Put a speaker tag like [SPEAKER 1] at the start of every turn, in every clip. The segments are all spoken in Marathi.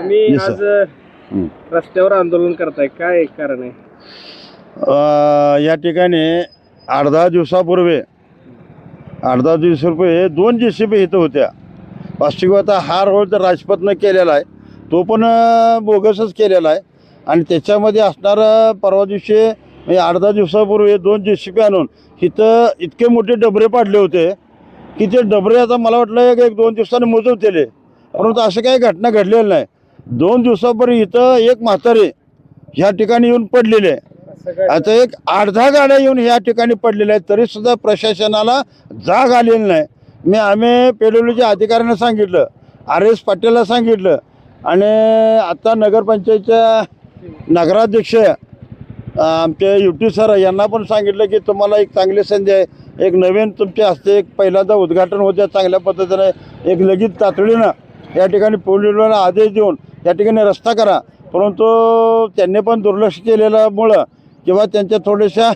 [SPEAKER 1] तुम्ही
[SPEAKER 2] Yes,
[SPEAKER 1] आज
[SPEAKER 2] हं.
[SPEAKER 1] रस्त्यावर आंदोलन करताय. काय कारण आहे?
[SPEAKER 2] अ, या ठिकाणी दहा दिवसापूर्वी दहा दिवसापूर्वी दोन जे सी बी इथं होत्या. वास्तविकता हा रोड तर राजपथनं केलेला आहे तो पण अ, बोगसच केलेला आहे. आणि त्याच्यामध्ये असणारं परवा दिवशी म्हणजे दहा दिवसापूर्वी दोन जे सी बी आणून इथं इतके मोठे डबरे पाडले होते की ते डबरे आता मला वाटलं एक एक दोन दिवसांनी मोजवतेले परंतु असं काही घटना घडलेली नाही. दोन दिवसापूर्वी इथं एक म्हातारे ह्या ठिकाणी येऊन पडलेले आहे. आता एक आठ दहा गाड्या येऊन ह्या ठिकाणी पडलेल्या आहेत तरी सुद्धा प्रशासनाला जाग आलेली नाही. मी आम्ही पेडोलीच्या अधिकाऱ्यांना सांगितलं आर एस पाटीलला सांगितलं आणि आता नगरपंचायतच्या नगराध्यक्ष आमचे युटी सर यांना पण सांगितलं की तुम्हाला एक चांगली संधी आहे एक नवीन तुमच्या हस्ते एक पहिल्यांदा उद्घाटन होत्या चांगल्या पद्धतीने एक लगेच तातडीनं या ठिकाणी पोलिसांना आदेश देऊन या ठिकाणी रस्ता करा. परंतु त्यांनी पण दुर्लक्ष केलेल्यामुळं किंवा त्यांच्या थोड्याशा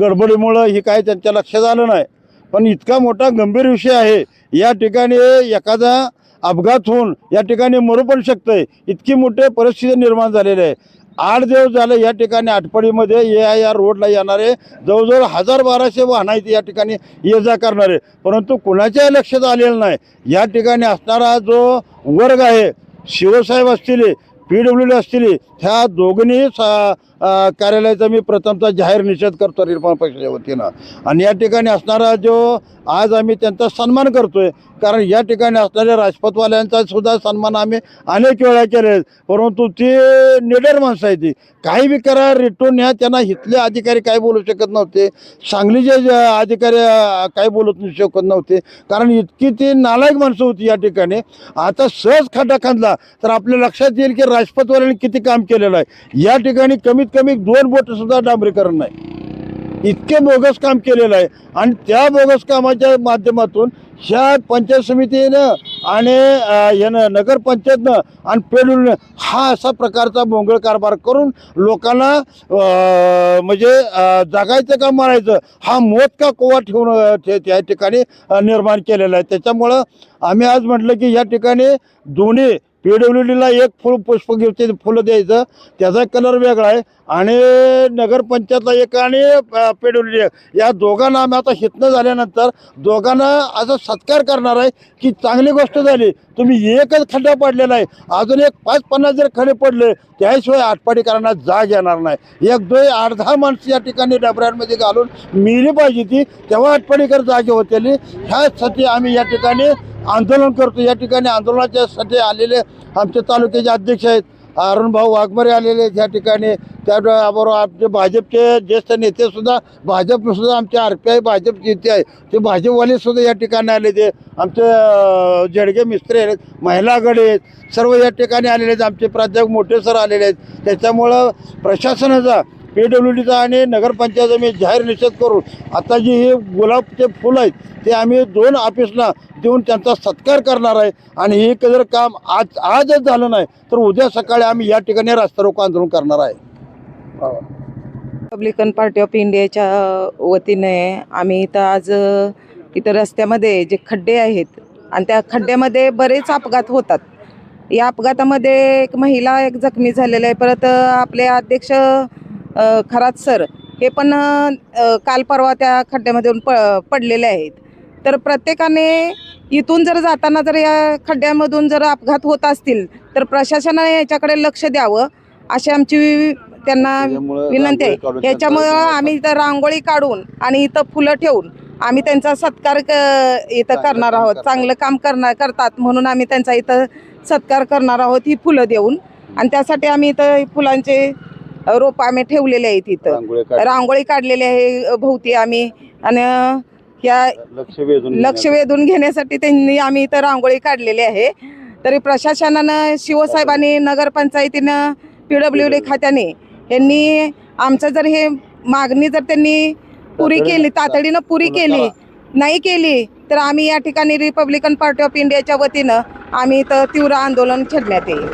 [SPEAKER 2] गडबडीमुळं ही काय त्यांच्या लक्षात आलं नाही. पण इतका मोठा गंभीर विषय आहे. या ठिकाणी एखादा अपघात होऊन या ठिकाणी मरू पण शकतं इतकी मोठी परिस्थिती निर्माण झालेली आहे. आठ दिवस झाले या ठिकाणी आटपाडीमध्ये ए आय आर रोडला येणारे जवळजवळ हजार बाराशे वाहन आहेत या ठिकाणी ये जा करणारे. परंतु कुणाच्याही लक्षात आलेलं नाही. या ठिकाणी असणारा जो वर्ग आहे शिवसाहेब असतील पी डब्ल्यू डी असतील ह्या दोघांनी सा कार्यालयाचा मी प्रथमचा जाहीर निषेध करतो निर्माण पक्षाच्या वतीनं. आणि या ठिकाणी असणारा जो आज आम्ही त्यांचा सन्मान करतोय कारण या ठिकाणी असणाऱ्या राजपथवाल्यांचा सुद्धा सन्मान आम्ही अनेक वेळा केले परंतु ती निडर माणसं आहे ती. काही बी करा रिटून ह्या त्यांना इथले अधिकारी काय बोलू शकत नव्हते. सांगलीचे अधिकारी काय बोलत शकत नव्हते. कारण इतकी ती नालायक माणसं होती या ठिकाणी. आता सहज खड्डा खांदला तर आपल्या लक्षात येईल की राजपथवाल्यांनी किती काम केलेलं आहे. या ठिकाणी कमी कमीत कमी दोन बोट सुद्धा डांबरीकरण नाही. इतके बोगस काम केलेलं आहे. आणि त्या बोगस कामाच्या माध्यमातून ह्या पंचायत समितीनं आणि यानं नगरपंचायतनं आणि पेडून हा असा प्रकारचा मोंगळ कारभार करून लोकांना म्हणजे जगायचं का मारायचं हा मोत का कोवा ठेवून ते त्या ठिकाणी निर्माण केलेला आहे. त्याच्यामुळं आम्ही आज म्हटलं की या ठिकाणी दोन्ही पीडब्ल्यू डीला एक फुल पुष्प घेते फुलं द्यायचं. त्याचा कलर वेगळा आहे. आणि नगरपंचायतला एक आणि पीडब्ल्यू डी या दोघांना आम्ही आता हितनं झाल्यानंतर दोघांना असा सत्कार करणार आहे की चांगली गोष्ट झाली. तुम्ही एकच खड्डा पडलेला आहे. अजून एक पाच पन्नास जर खडे पडले त्याशिवाय आटपाडीकरांना जाग येणार नाही. एक दोन आठ दहा माणसं या ठिकाणी डबऱ्यांमध्ये घालून मिली पाहिजे ती तेव्हा आटपाडीकर जागे होतील. ह्यासाठी आम्ही या ठिकाणी आंदोलन करतो. या ठिकाणी आंदोलनाच्यासाठी आलेले आमचे तालुक्याचे अध्यक्ष आहेत. अरुण भाऊ वाघमारे आलेले आहेत या ठिकाणी. त्याबरोबर आमचे भाजपचे ज्येष्ठ नेते सुद्धा भाजप सुद्धा आमचे आर पी आय भाजप नेते आहे ते भाजपवाले सुद्धा या ठिकाणी आले ते आमचे जडगे मिस्त्री आहेत महिला आघाडी आहेत सर्व या ठिकाणी आलेले आहेत. आमचे प्राध्यापक मोठे सर आलेले आहेत. त्याच्यामुळं प्रशासनाचा डब्ल्यू डीचा आणि नगरपंचायतचा मी जाहीर निषेध करून आता जी हे गुलाबचे फुलं आहेत ते आम्ही दोन ऑफिसला देऊन त्यांचा सत्कार करणार आहे. आणि हे जर काम आज आजच झालं नाही तर उद्या सकाळी आम्ही या ठिकाणी रास्ता रोको आंदोलन करणार आहे.
[SPEAKER 3] रिपब्लिकन पार्टी ऑफ इंडियाच्या वतीने आम्ही इथं आज इथं रस्त्यामध्ये जे खड्डे आहेत आणि त्या खड्ड्यामध्ये बरेच अपघात होतात. या अपघातामध्ये एक महिला एक जखमी झालेला आहे. परत आपले अध्यक्ष खरात सर हे पण काल परवा त्या खड्ड्यामधून प पडलेले आहेत. तर प्रत्येकाने इथून जर जाताना जर या खड्ड्यामधून जर अपघात होत असतील तर प्रशासनाने याच्याकडे लक्ष द्यावं अशी आमची त्यांना विनंती आहे. याच्यामुळं आम्ही इथं रांगोळी काढून आणि इथं फुलं ठेवून आम्ही त्यांचा सत्कार इथं करणार आहोत. चांगलं काम करणार करतात म्हणून आम्ही त्यांचा इथं सत्कार करणार आहोत ही फुलं देऊन. आणि त्यासाठी आम्ही इथं फुलांचे रोप आम्ही ठेवलेले आहेत इथं.
[SPEAKER 2] रांगोळी काढ-
[SPEAKER 3] रांगोळी काढलेली आहे भोवती आम्ही. आणि
[SPEAKER 2] लक्ष वेधून
[SPEAKER 3] लक्ष वेधून घेण्यासाठी त्यांनी आम्ही इथं रांगोळी काढलेली आहे. तरी प्रशासनानं शिवसाहेबांनी नगरपंचायतीनं पी डब्ल्यू डी खात्याने यांनी आमचं जर हे मागणी जर त्यांनी पुरी केली तातडीनं पुरी केली नाही केली तर आम्ही या ठिकाणी रिपब्लिकन पार्टी ऑफ इंडियाच्या वतीनं आम्ही इथं तीव्र आंदोलन छेडण्यात येईल.